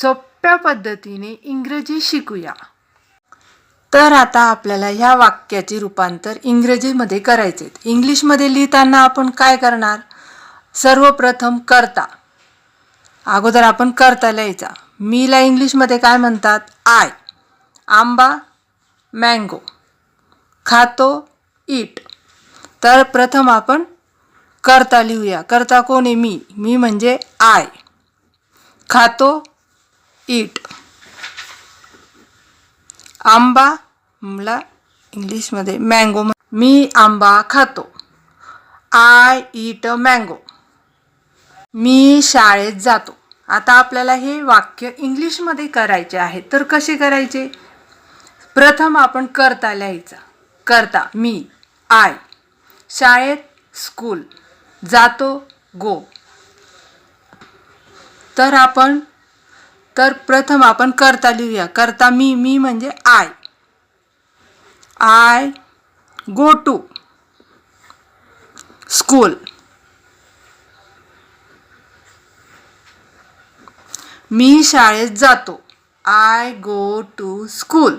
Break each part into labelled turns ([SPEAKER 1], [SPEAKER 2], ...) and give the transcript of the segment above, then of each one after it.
[SPEAKER 1] सोप्या पद्धतीने इंग्रजी शिकूया. तर आता आपल्याला ह्या वाक्याचे रूपांतर इंग्रजीमध्ये करायचे इंग्लिशमध्ये लिहिताना आपण काय करणार? सर्वप्रथम करता. अगोदर आपण करता लिहायचा. मीला इंग्लिशमध्ये काय म्हणतात? आय. आंबा मँगो. खातो इट तर प्रथम आपण करता लिहूया. करता कोण आहे? मी. मी म्हणजे आय. खातो इट आंबा मला इंग्लिशमध्ये मँगो मी आंबा खातो. आय इट मँगो मी शाळेत जातो. आता आपल्याला हे वाक्य इंग्लिशमध्ये करायचे आहे तर कसे करायचे? प्रथम आपण करता लिहायचा. करता मी आय शाळेत स्कूल जातो गो तर आपण तर प्रथम आपण करता लिहूया. करता मी मी म्हणजे I I go to school मी शाळेत जातो. I go to school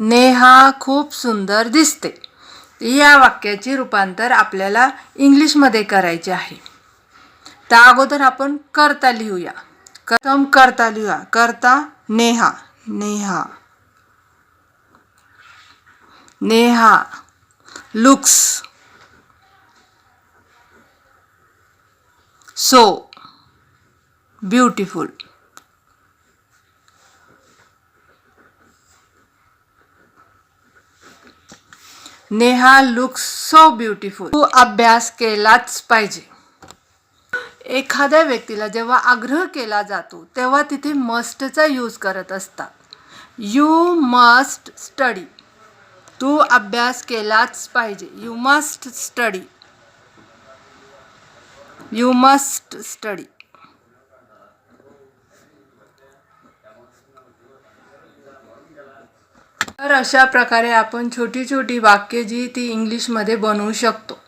[SPEAKER 1] Neha खूप सुंदर दिसते. या वाक्याचे रूपांतर आपल्याला इंग्लिशमध्ये करायचे आहे. त्या अगोदर आपण करता लिहूया. प्रथम करता लिहूया करता Neha Neha Neha looks so beautiful Neha looks so beautiful तू अभ्यास केलाच पाहिजे. एखाद्या व्यक्तीला जेव्हा आग्रह केला जातो तेव्हा तिथे मस्टचा यूज करत असतात यू मस्ट स्टडी तू अभ्यास केलाच पाहिजे. You must study you must study तर अशा प्रकारे आपण छोटी छोटी वाक्य जी ती इंग्लिशमध्ये बनवू शकतो.